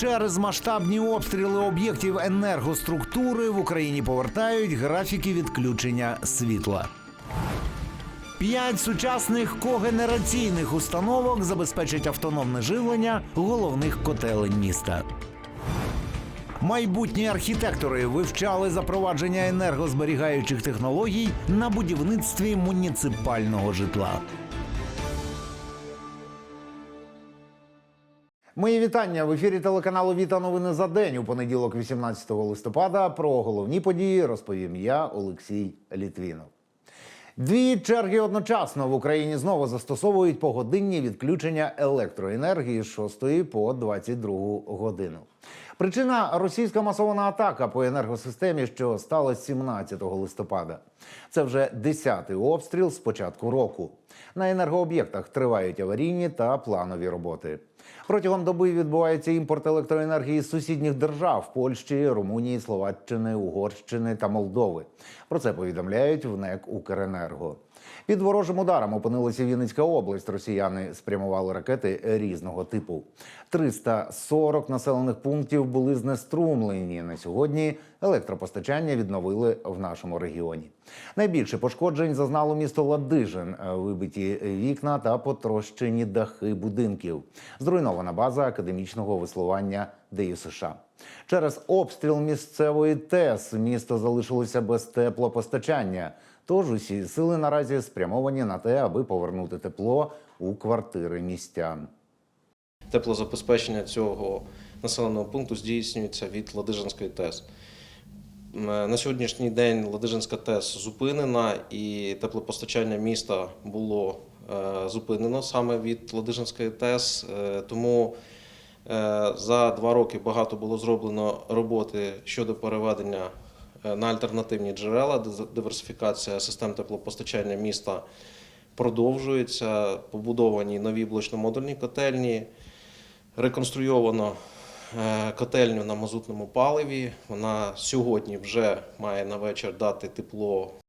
Через масштабні обстріли об'єктів енергоструктури в Україні повертають графіки відключення світла. П'ять сучасних когенераційних установок забезпечать автономне живлення головних котелень міста. Майбутні архітектори вивчали запровадження енергозберігаючих технологій на будівництві муніципального житла. Мої вітання в ефірі телеканалу Віта новини за день у понеділок, 18 листопада. Про головні події розповім я, Олексій Літвінов. Дві черги одночасно в Україні знову застосовують погодинні відключення електроенергії з 6 по 22 годину. Причина російська масована атака по енергосистемі, що сталася 17 листопада. Це вже 10-й обстріл з початку року. На енергооб'єктах тривають аварійні та планові роботи. Протягом доби відбувається імпорт електроенергії з сусідніх держав Польщі, Румунії, Словаччини, Угорщини та Молдови. Про це повідомляють в НЕК Укренерго. Під ворожим ударом опинилася Вінницька область. Росіяни спрямували ракети різного типу. 340 населених пунктів були знеструмлені. На сьогодні електропостачання відновили в нашому регіоні. Найбільше пошкоджень зазнало місто Ладижин, вибиті вікна та потрощені дахи будинків. Зруйнована база академічного веслування ДЮ США. Через обстріл місцевої ТЕС місто залишилося без теплопостачання. Тож усі сили наразі спрямовані на те, аби повернути тепло у квартири містян. Теплозабезпечення цього населеного пункту здійснюється від Ладижинської ТЕС. На сьогоднішній день Ладижинська ТЕС зупинена і теплопостачання міста було е, зупинено саме від Ладижинської ТЕС. Е, Тому е, за два роки багато було зроблено роботи щодо переведення е, на альтернативні джерела, диверсифікація систем теплопостачання міста продовжується. Побудовані нові блочно-модульні котельні. Реконструйовано е, котельню на мазутному паливі. Вона сьогодні вже має на вечір дати тепло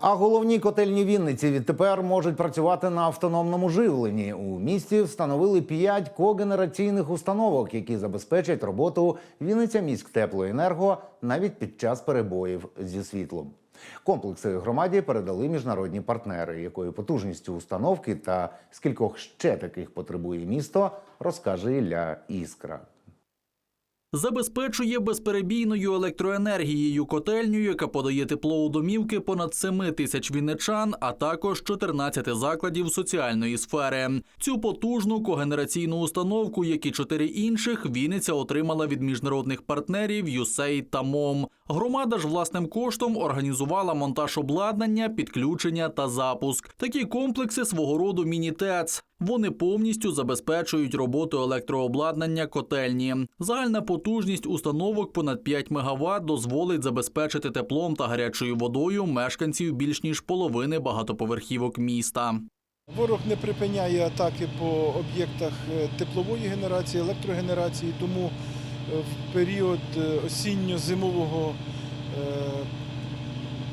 А головні котельні Вінниці відтепер можуть працювати на автономному живленні. У місті встановили п'ять когенераційних установок, які забезпечать роботу Вінниця міськ теплоенерго навіть під час перебоїв зі світлом. Комплекси громаді передали міжнародні партнери, якою потужністю установки та скількох ще таких потребує місто, розкаже Ілля Іскра. Забезпечує безперебійною електроенергією котельню, яка подає тепло у домівки понад 7 тисяч вінничан, а також 14 закладів соціальної сфери. Цю потужну когенераційну установку, як і чотири інших, Вінниця отримала від міжнародних партнерів USAID та МОМ. Громада ж власним коштом організувала монтаж обладнання, підключення та запуск. Такі комплекси свого роду міні-ТЕЦ. Вони повністю забезпечують роботу електрообладнання котельні. Загальна потужність установок понад 5 МВт дозволить забезпечити теплом та гарячою водою мешканців більш ніж половини багатоповерхівок міста. Ворог не припиняє атаки по об'єктах е, теплової генерації, електрогенерації, тому е, в період е, осінньо-зимового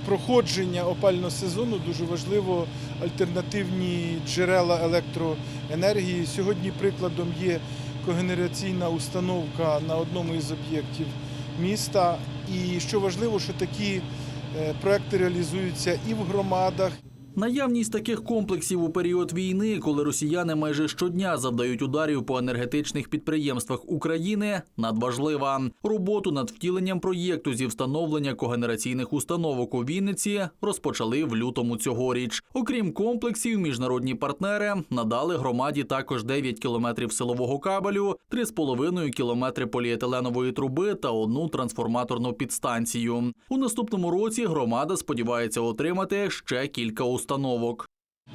проходження опального сезону дуже важливо альтернативні джерела електроенергії. Сьогодні прикладом є когенераційна установка на одному із об'єктів міста. І що важливо, що такі е, проекти реалізуються і в громадах, Наявність таких комплексів у період війни, коли росіяни майже щодня завдають ударів по енергетичних підприємствах України, надважлива. Роботу над втіленням проєкту зі встановлення когенераційних установок у Вінниці розпочали в лютому цьогоріч. Окрім комплексів, міжнародні партнери надали громаді також 9 кілометрів силового кабелю, 3,5 кілометри поліетиленової труби та одну трансформаторну підстанцію. У наступному році громада сподівається отримати ще кілька установок.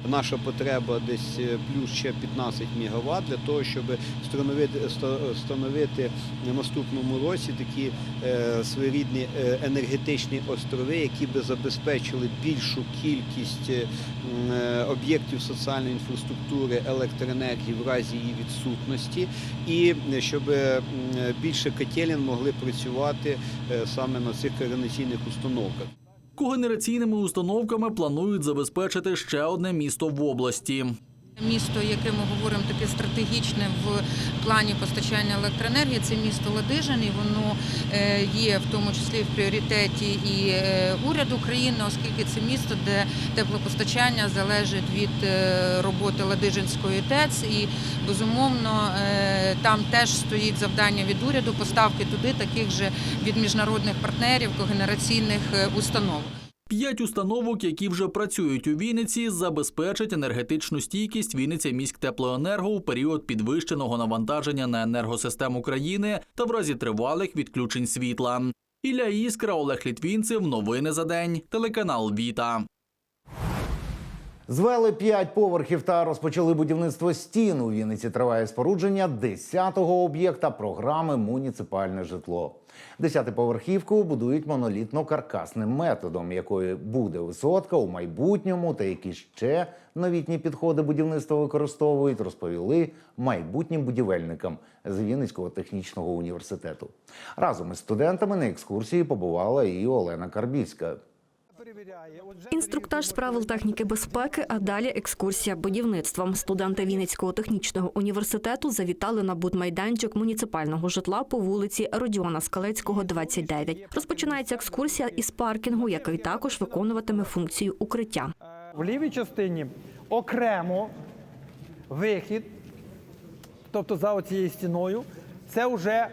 Наша потреба десь е, плюс ще 15 МВт для того, щоб встановити, ста- встановити в наступному році такі е, своєрідні е, енергетичні острови, які би забезпечили більшу кількість об'єктів соціальної інфраструктури електроенергії в разі її відсутності, і щоб більше котелень могли працювати саме на цих координаційних установках. Когенераційними установками планують забезпечити ще одне місто в області. Місто, яке ми говоримо таке стратегічне в плані постачання електроенергії, це місто Ладижин, і воно е, є в тому числі в пріоритеті і е, уряду України, оскільки це місто, де теплопостачання залежить від е, роботи Ладижинської ТЕЦ, і безумовно там теж стоїть завдання від уряду поставки туди таких же від міжнародних партнерів когенераційних установ. П'ять установок, які вже працюють у Вінниці, забезпечать енергетичну стійкість Вінниця міськтеплоенерго у період підвищеного навантаження на енергосистему країни та в разі тривалих відключень світла. Ілля Іскра, Олег Літвінцев. Новини за день. Телеканал Віта. Звели п'ять поверхів та розпочали будівництво стін. У Вінниці триває спорудження 10-го об'єкта програми Муніципальне житло. Десятиповерхівку будують монолітно-каркасним методом, якої буде висотка у майбутньому та які ще новітні підходи будівництва використовують, розповіли майбутнім будівельникам з Вінницького технічного університету. Разом із студентами на екскурсії побувала і Олена Карбівська. Інструктаж з правил техніки безпеки, а далі екскурсія будівництвом. Студенти Вінницького технічного університету завітали на будмайданчик муніципального житла по вулиці Родіона Скалецького, 29. Розпочинається екскурсія із паркінгу, який також виконуватиме функцію укриття. В лівій частині окремо вихід, тобто за оцією стіною, це вже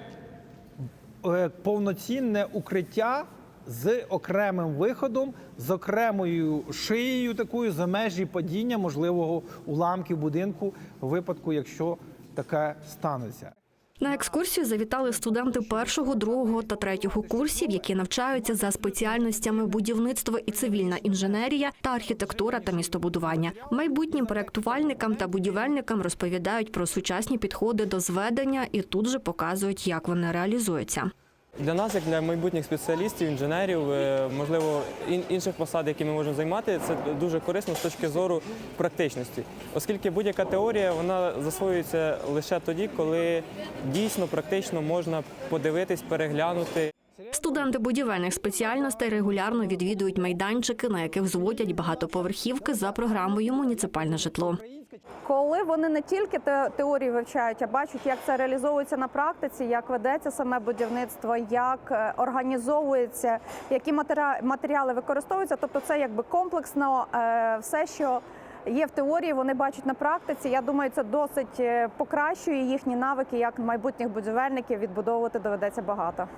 е, повноцінне укриття з окремим виходом, з окремою шиєю такою за межі падіння можливого уламків будинку в випадку, якщо таке станеться. На екскурсію завітали студенти першого, другого та третього курсів, які навчаються за спеціальностями будівництво і цивільна інженерія та архітектура та містобудування. Майбутнім проектувальникам та будівельникам розповідають про сучасні підходи до зведення і тут же показують, як вони реалізуються. Для нас, як для майбутніх спеціалістів, інженерів, е, можливо, інших посад, які ми можемо займати, це дуже корисно з точки зору практичності, оскільки будь-яка теорія вона засвоюється лише тоді, коли дійсно практично можна подивитись, переглянути. Студенти будівельних спеціальностей регулярно відвідують майданчики, на яких зводять багатоповерхівки за програмою Муніципальне житло. Коли вони не тільки те- теорію вивчають, а бачать, як це реалізовується на практиці, як ведеться саме будівництво, як е, організовується, які матері- матеріали використовуються. Тобто, це якби комплексно е, все, що є в теорії, вони бачать на практиці. Я думаю, це досить е, покращує їхні навики, як майбутніх будівельників відбудовувати доведеться багато.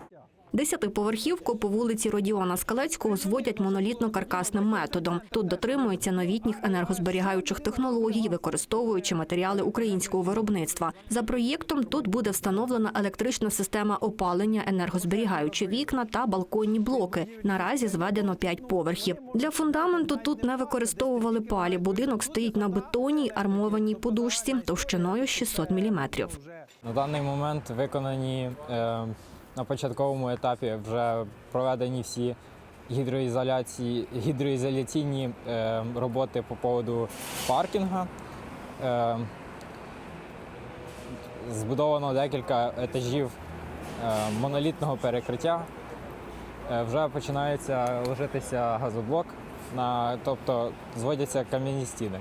Десятиповерхівку по вулиці Родіона Скалецького зводять монолітно-каркасним методом. Тут дотримуються новітніх енергозберігаючих технологій, використовуючи матеріали українського виробництва. За проєктом тут буде встановлена електрична система опалення, енергозберігаючі вікна та балконні блоки. Наразі зведено п'ять поверхів. Для фундаменту тут не використовували палі. Будинок стоїть на бетонній армованій подушці товщиною 600 міліметрів. На даний момент виконані е, на початковому етапі вже проведені всі гідроізоляції, гідроізоляційні е, роботи по поводу паркінга. Е, збудовано декілька етажів е, монолітного перекриття. Е, вже починається ложитися газоблок, на, тобто зводяться кам'яні стіни.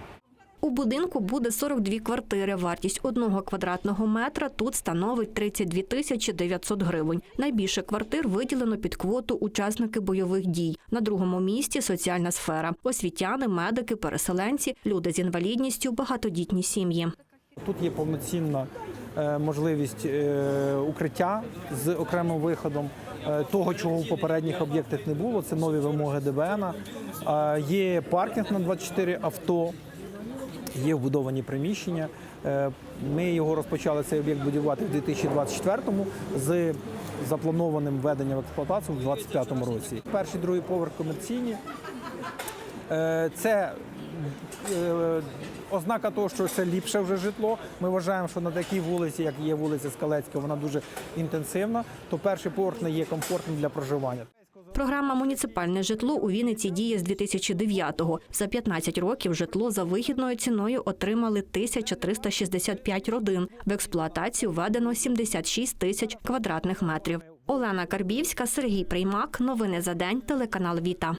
У будинку буде 42 квартири. Вартість одного квадратного метра тут становить 32 тисячі 900 гривень. Найбільше квартир виділено під квоту учасники бойових дій. На другому місці соціальна сфера: освітяни, медики, переселенці, люди з інвалідністю, багатодітні сім'ї. Тут є повноцінна е, можливість е, укриття з окремим виходом. е, Того, чого в попередніх об'єктах не було, це нові вимоги ДБН. Є паркінг на 24 авто, є вбудовані приміщення. Е, Ми його розпочали цей об'єкт будувати в 2024-му з запланованим введенням в експлуатацію в 2025 році. Перший, другий поверх комерційні. Е, Це е, ознака того, що це ліпше вже житло. Ми вважаємо, що на такій вулиці, як є вулиця Скалецька, вона дуже інтенсивна, то перший поверх не є комфортним для проживання. Програма Муніципальне житло у Вінниці діє з 2009-го. За 15 років житло за вигідною ціною отримали 1365 родин. В експлуатацію введено 76 тисяч квадратних метрів. Олена Карбівська, Сергій Приймак. Новини за день. Телеканал Віта.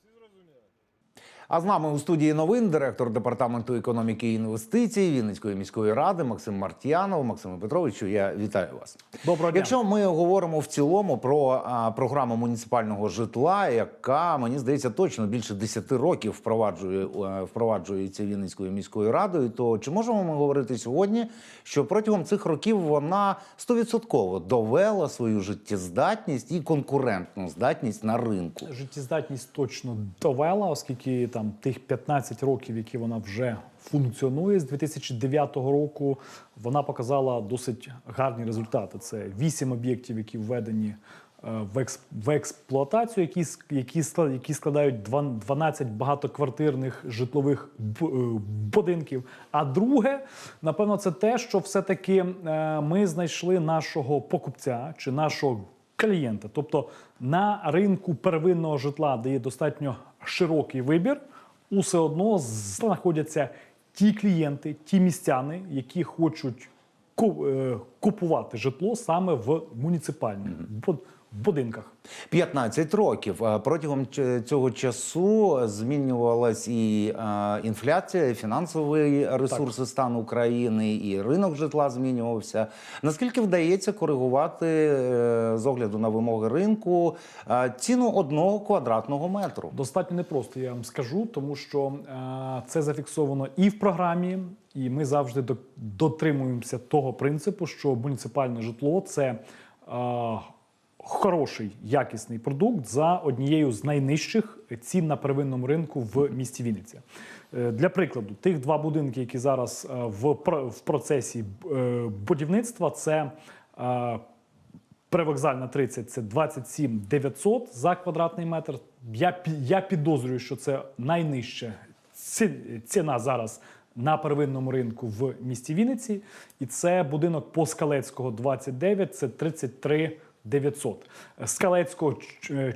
А з нами у студії новин директор департаменту економіки і інвестицій Вінницької міської ради Максим Мартьянов. Максиме Петровичу, я вітаю вас. Доброго дня. Якщо ми говоримо в цілому про а, програму муніципального житла, яка мені здається точно більше 10 років впроваджує е, впроваджується Вінницькою міською радою, то чи можемо ми говорити сьогодні, що протягом цих років вона стовідсотково довела свою життєздатність і конкурентну здатність на ринку? Життєздатність точно довела, оскільки там тих 15 років, які вона вже функціонує з 2009 року, вона показала досить гарні результати. Це 8 об'єктів, які введені е, в, експ- в експлуатацію, які, які, які складають дван- 12 багатоквартирних житлових е, будинків. А друге, напевно, це те, що все-таки е, ми знайшли нашого покупця чи нашого клієнта. Тобто на ринку первинного житла, де є достатньо широкий вибір, усе одно знаходяться ті клієнти, ті містяни, які хочуть е, купувати житло саме в муніципальних бу- будинках. 15 років. Е, Протягом цього часу змінювалась і е, інфляція, і фінансові ресурси стану України, і ринок житла змінювався. Наскільки вдається коригувати е, з огляду на вимоги ринку ціну одного квадратного метру? Достатньо непросто, я вам скажу, тому що це зафіксовано і в програмі, і ми завжди до- дотримуємося того принципу, що муніципальне житло це е, хороший якісний продукт за однією з найнижчих цін на первинному ринку в місті Вінниця. Е, Для прикладу, тих два будинки, які зараз е, в, в процесі е, будівництва, це Привокзальна 30 – це 27 900 за квадратний метр. Я, я підозрюю, що це найнижча ціна зараз на первинному ринку в місті Вінниці. І це будинок по Скалецького 29, це 33 900. Скалецького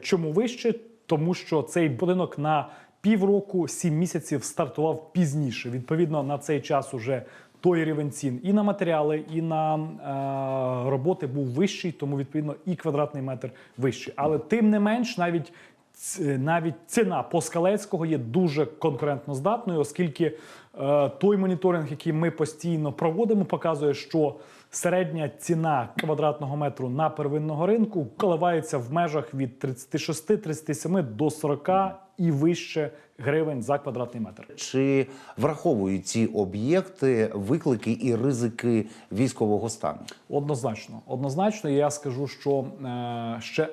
чому вище? Тому що цей будинок на півроку, 7 місяців стартував пізніше. Відповідно, на цей час уже той рівень цін і на матеріали, і на е, роботи був вищий, тому відповідно і квадратний метр вищий. Але тим не менш, навіть навіть ціна по Скалецького є дуже конкурентно здатною, оскільки е, той моніторинг, який ми постійно проводимо, показує, що середня ціна квадратного метру на первинного ринку коливається в межах від 36-37 до 40 і вище гривень за квадратний метр. Чи враховують ці об'єкти виклики і ризики військового стану? Однозначно, однозначно, я скажу, що е, ще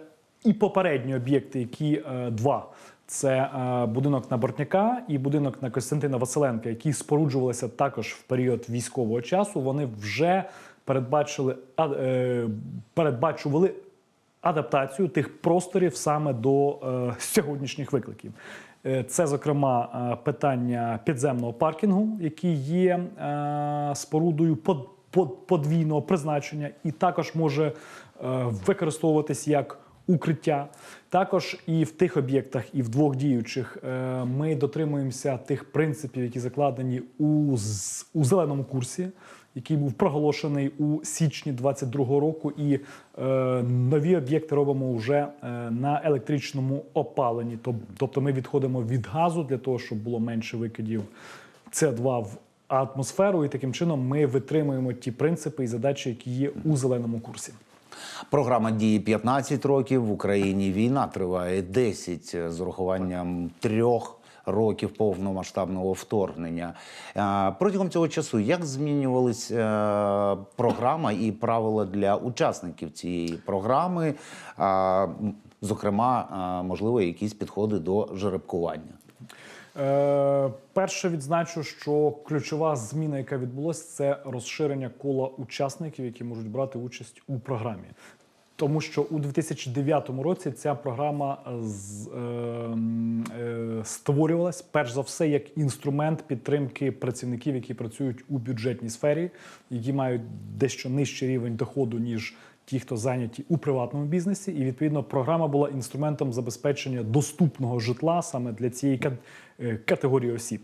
і попередні об'єкти, які е, два. Це е, будинок на Бортняка і будинок на Костянтина Василенка, які споруджувалися також в період військового часу. Вони вже передбачили е, передбачували адаптацію тих просторів саме до е, сьогоднішніх викликів. Е, Це, зокрема, питання підземного паркінгу, який є спорудою под, под, подвійного призначення, і також може використовуватись як укриття. Також і в тих об'єктах, і в двох діючих ми дотримуємося тих принципів, які закладені у, у зеленому курсі який був проголошений у січні 22-го року, і е, нові об'єкти робимо вже е, на електричному опаленні. Тоб- Тобто ми відходимо від газу для того, щоб було менше викидів СО2 в атмосферу, і таким чином ми витримуємо ті принципи і задачі, які є у зеленому курсі. Програма діє 15 років. В Україні війна триває 10 з урахуванням трьох. Років повномасштабного вторгнення Е, протягом цього часу як змінювалась е, програма і правила для учасників цієї програми, Е, зокрема, можливо, якісь підходи до жеребкування. Перше відзначу, що ключова зміна, яка відбулася, це розширення кола учасників, які можуть брати участь у програмі. Тому що у 2009 році ця програма з, е, е, створювалась. Перш за все як інструмент підтримки працівників, які працюють у бюджетній сфері, які мають дещо нижчий рівень доходу ніж ті, хто зайняті у приватному бізнесі. І відповідно програма була інструментом забезпечення доступного житла саме для цієї е, категорії осіб.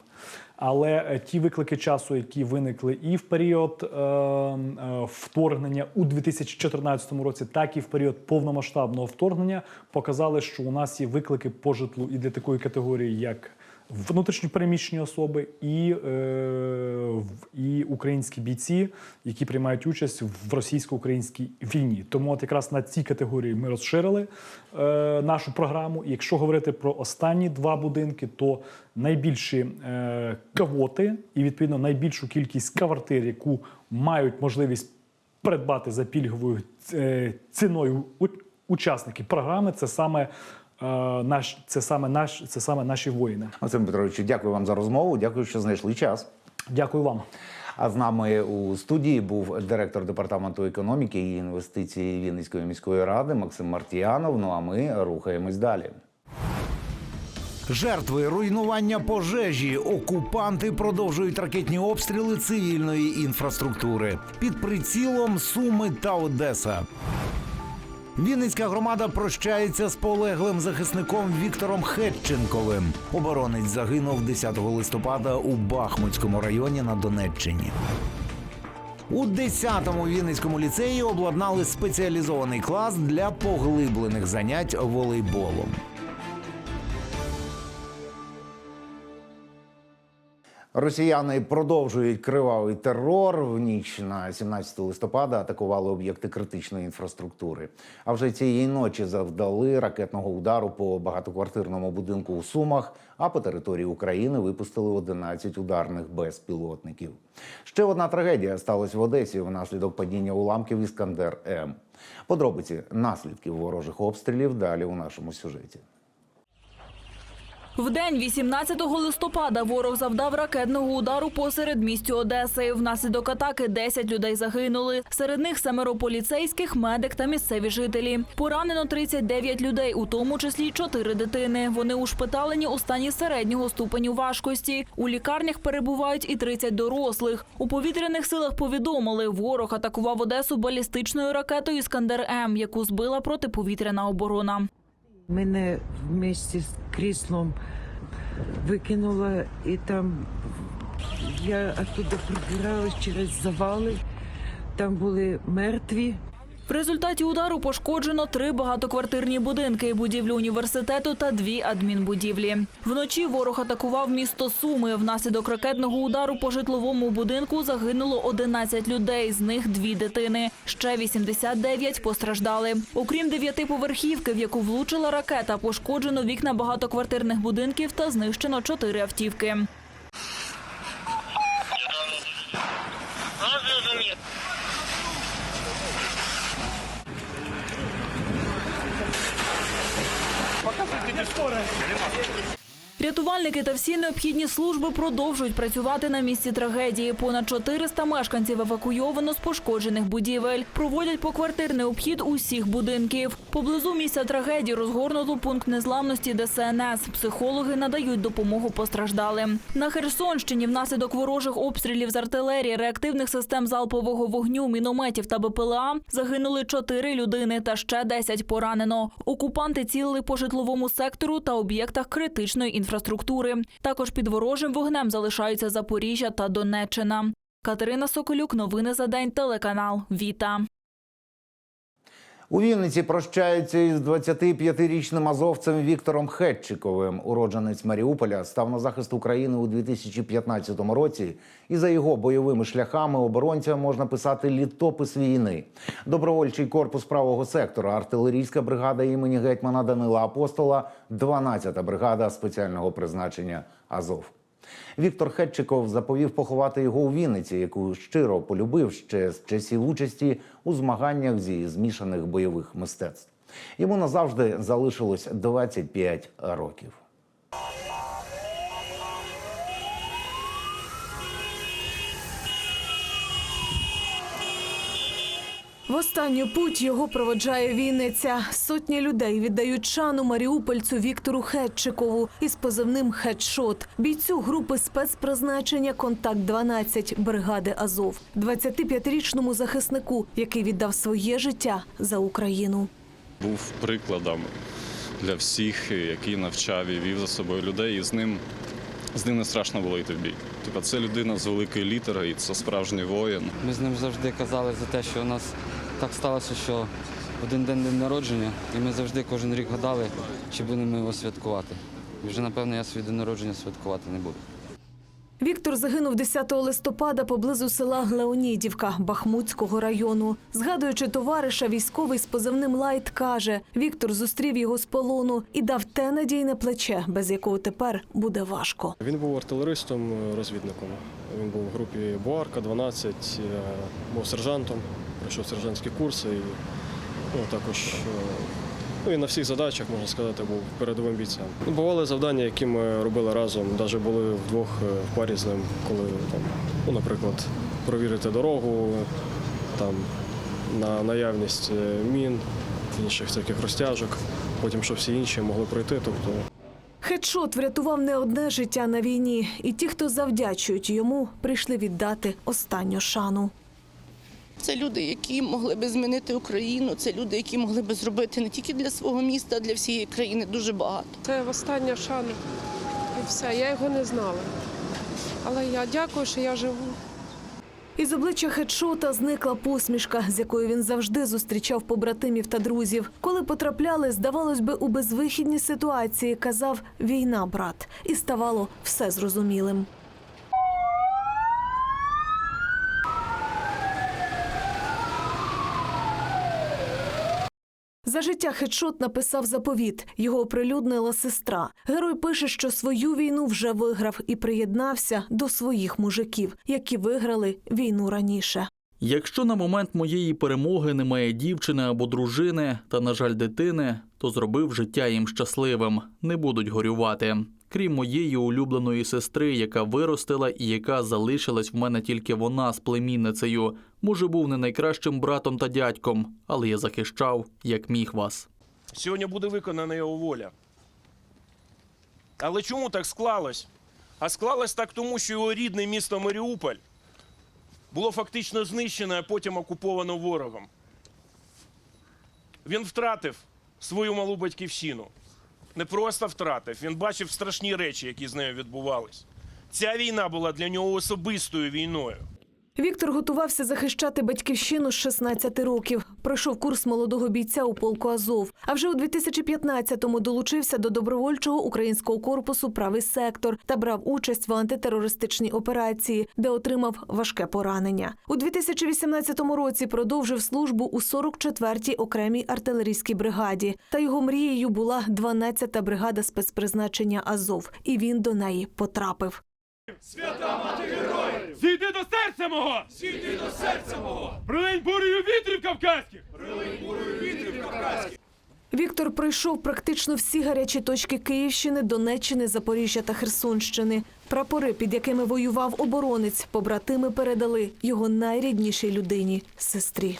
Але е, ті виклики часу, які виникли і в період е, е, вторгнення у 2014 році, так і в період повномасштабного вторгнення, показали, що у нас є виклики по житлу і для такої категорії, як внутрішньопереміщені особи і, е, і українські бійці, які приймають участь в російсько-українській війні. Тому от якраз на цій категорії ми розширили е, нашу програму. І якщо говорити про останні два будинки, то найбільші е, кавоти і відповідно найбільшу кількість квартир, яку мають можливість придбати за пільговою е, ціною учасники програми, це саме наш, це саме наш, це саме наші воїни. Максим Петровичу, дякую вам за розмову. Дякую, що знайшли час. Дякую вам. А з нами у студії був директор департаменту економіки і інвестицій Вінницької міської ради Максим Мартіянов. Ну а ми рухаємось далі. Жертви руйнування пожежі. Окупанти продовжують ракетні обстріли цивільної інфраструктури під прицілом Суми та Одеса. Вінницька громада прощається з полеглим захисником Віктором Хетченковим. Оборонець загинув 10 листопада у Бахмутському районі на Донеччині. У 10-му Вінницькому ліцеї обладнали спеціалізований клас для поглиблених занять волейболом. Росіяни продовжують кривавий терор. В ніч на 17 листопада атакували об'єкти критичної інфраструктури. А вже цієї ночі завдали ракетного удару по багатоквартирному будинку у Сумах. А по території України випустили 11 ударних безпілотників. Ще одна трагедія сталася в Одесі внаслідок падіння уламків Іскандер М. Подробиці наслідків ворожих обстрілів далі у нашому сюжеті. В день 18 листопада ворог завдав ракетного удару по середмістю Одеси. Внаслідок атаки 10 людей загинули. Серед них семеро поліцейських, медик та місцеві жителі. Поранено 39 людей, у тому числі 4 дитини. Вони ушпиталені у стані середнього ступеню важкості. У лікарнях перебувають і 30 дорослих. У повітряних силах повідомили, ворог атакував Одесу балістичною ракетою «Іскандер М», яку збила протиповітряна оборона. Мене в місті з кріслом викинуло, і там я оттуда пробиралась через завали. Там були мертві. В результаті удару пошкоджено три багатоквартирні будинки, будівлю університету та дві адмінбудівлі. Вночі ворог атакував місто Суми. Внаслідок ракетного удару по житловому будинку загинуло 11 людей, з них дві дитини. Ще 89 постраждали. Окрім дев'ятиповерхівки, в яку влучила ракета, пошкоджено вікна багатоквартирних будинків та знищено чотири автівки. これ。Рятувальники та всі необхідні служби продовжують працювати на місці трагедії. Понад 400 мешканців евакуйовано з пошкоджених будівель. Проводять поквартирний обхід усіх будинків. Поблизу місця трагедії розгорнуто пункт незламності ДСНС. Психологи надають допомогу постраждалим. На Херсонщині внаслідок ворожих обстрілів з артилерії, реактивних систем залпового вогню, мінометів та БПЛА загинули 4 людини та ще 10 поранено. Окупанти цілили по житловому сектору та об'єктах критичної інфраструктури. Також під ворожим вогнем залишаються Запоріжжя та Донеччина. Катерина Соколюк, новини за день, телеканал Віта. У Вінниці прощаються із 25-річним азовцем Віктором Хетчиковим. Уродженець Маріуполя став на захист України у 2015 році, і за його бойовими шляхами оборонця можна писати літопис війни. Добровольчий корпус правого сектора, артилерійська бригада імені гетьмана Данила Апостола, 12-та бригада спеціального призначення Азов. Віктор Хетчиков заповів поховати його у Вінниці, яку щиро полюбив ще з часів участі у змаганнях зі змішаних бойових мистецтв. Йому назавжди залишилось 25 років. В останню путь його проводжає Вінниця. Сотні людей віддають шану маріупольцю Віктору Хетчикову із позивним «Хедшот», бійцю групи спецпризначення «Контакт 12 бригади Азов, 25-річному захиснику, який віддав своє життя за Україну. Був прикладом для всіх, який навчав і вів за собою людей, і з ним, з ним не страшно було йти в бій. Тобто це людина з великої літери, і це справжній воїн. Ми з ним завжди казали за те, що у нас так сталося, що один день день народження, і ми завжди кожен рік гадали, чи будемо його святкувати. І вже, напевно, я свій день народження святкувати не буду. Віктор загинув 10 листопада поблизу села Леонідівка Бахмутського району. Згадуючи товариша, військовий з позивним Лайт каже: Віктор зустрів його з полону і дав те надійне плече, без якого тепер буде важко. Він був артилеристом, розвідником. Він був в групі Буарка 12, е, був сержантом, пройшов сержантські курси і ну, також е, ну, і на всіх задачах, можна сказати, був передовим бійцем. Ну, Бували завдання, які ми робили разом, навіть були вдвох е, в парі з ним, коли там, ну, наприклад, провірити дорогу, там, на наявність е, мін, інших всяких розтяжок, потім що всі інші могли пройти. Тобто Хедшот врятував не одне життя на війні, і ті, хто завдячують йому, прийшли віддати останню шану. Це люди, які могли би змінити Україну. Це люди, які могли би зробити не тільки для свого міста, а для всієї країни дуже багато. Це остання шана. І все, я його не знала. Але я дякую, що я живу. Із обличчя хедшота зникла посмішка, з якою він завжди зустрічав побратимів та друзів. Коли потрапляли, здавалось би, у безвихідні ситуації, казав війна, брат, і ставало все зрозумілим. За життя хедшот написав заповіт. Його оприлюднила сестра. Герой пише, що свою війну вже виграв і приєднався до своїх мужиків, які виграли війну раніше. Якщо на момент моєї перемоги немає дівчини або дружини, та, на жаль, дитини, то зробив життя їм щасливим, не будуть горювати. Крім моєї улюбленої сестри, яка виростила і яка залишилась в мене тільки вона з племінницею. Може, був не найкращим братом та дядьком, але я захищав, як міг вас. Сьогодні буде виконана його воля. Але чому так склалось? А склалось так тому, що його рідне місто Маріуполь було фактично знищено, а потім окуповано ворогом. Він втратив свою малу батьківщину. Не просто втратив, він бачив страшні речі, які з нею відбувались. Ця війна була для нього особистою війною. Віктор готувався захищати батьківщину з 16 років. Пройшов курс молодого бійця у полку Азов. А вже у 2015-му долучився до добровольчого українського корпусу Правий сектор та брав участь в антитерористичній операції, де отримав важке поранення. У 2018 році продовжив службу у 44-й окремій артилерійській бригаді. Та його мрією була 12-та бригада спецпризначення Азов, і він до неї потрапив. Свята мати! Зійди до серця мого! Зійди до серця мого! Прилинь бурею вітрів кавказьких! Прилинь бурею вітрів кавказьких! Віктор пройшов практично всі гарячі точки Київщини, Донеччини, Запоріжжя та Херсонщини. Прапори, під якими воював оборонець, побратими передали його найріднішій людині сестрі.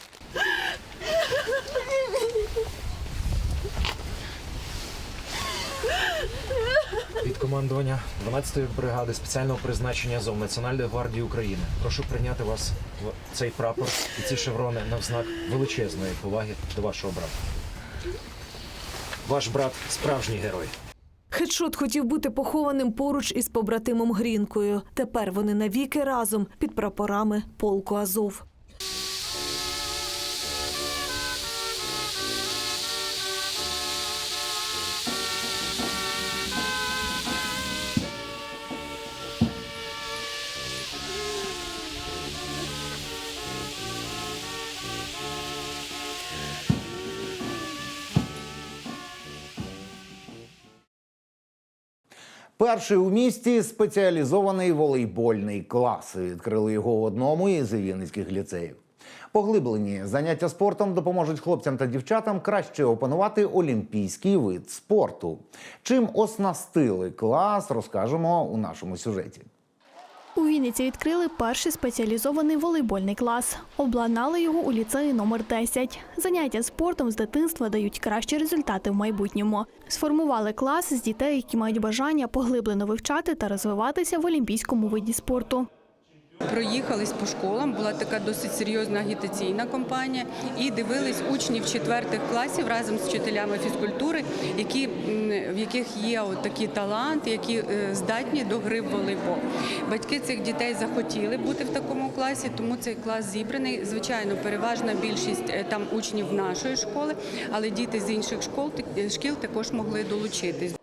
Командування 12-ї бригади спеціального призначення ЗОВ Національної гвардії України прошу прийняти вас в цей прапор і ці шеврони на знак величезної поваги до вашого брата. Ваш брат справжній герой. Хедшот хотів бути похованим поруч із побратимом Грінкою. Тепер вони навіки разом під прапорами полку Азов. Перший у місті спеціалізований волейбольний клас. Відкрили його в одному із вінницьких ліцеїв. Поглиблені заняття спортом допоможуть хлопцям та дівчатам краще опанувати олімпійський вид спорту. Чим оснастили клас, розкажемо у нашому сюжеті. У Вінниці відкрили перший спеціалізований волейбольний клас. Обладнали його у ліцеї номер 10. Заняття спортом з дитинства дають кращі результати в майбутньому. Сформували клас з дітей, які мають бажання поглиблено вивчати та розвиватися в олімпійському виді спорту. Проїхались по школам, була така досить серйозна агітаційна кампанія, і дивились учнів четвертих класів разом з вчителями фізкультури, які, в яких є от такі таланти, які е, здатні до гри в волейбол. Батьки цих дітей захотіли бути в такому класі, тому цей клас зібраний. Звичайно, переважна більшість е, там учнів нашої школи, але діти з інших школ шкіл також могли долучитись.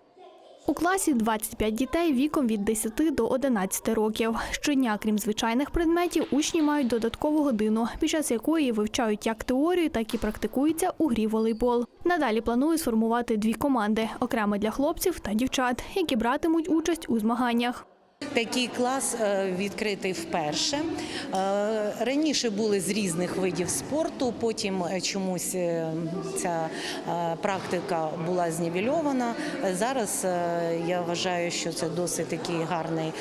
У класі 25 дітей віком від 10 до 11 років. Щодня, крім звичайних предметів, учні мають додаткову годину, під час якої вивчають як теорію, так і практикуються у грі волейбол. Надалі планують сформувати дві команди окремо для хлопців та дівчат, які братимуть участь у змаганнях. Такий клас е, відкритий вперше. Е, Раніше були з різних видів спорту, потім е, чомусь ця практика була знівельована. Зараз я вважаю, що це досить такий гарний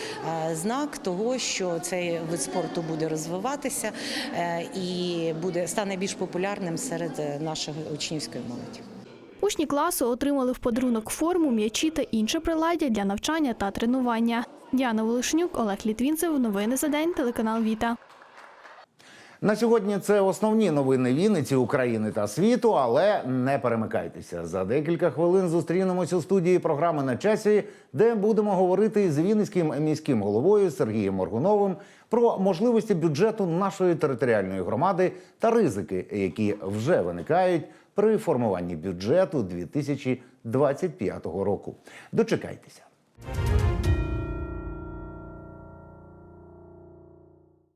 знак того, що цей вид спорту буде розвиватися і буде стане більш популярним серед нашої учнівської молоді. Учні класу отримали в подарунок форму, м'ячі та інше приладдя для навчання та тренування. Діана Волошнюк, Олег Літвінцев. Новини за день. Телеканал Віта. На сьогодні це основні новини Вінниці, України та світу. Але не перемикайтеся. За декілька хвилин зустрінемось у студії програми на часі, де будемо говорити з Вінницьким міським головою Сергієм Моргуновим про можливості бюджету нашої територіальної громади та ризики, які вже виникають при формуванні бюджету 2025 року. Дочекайтеся.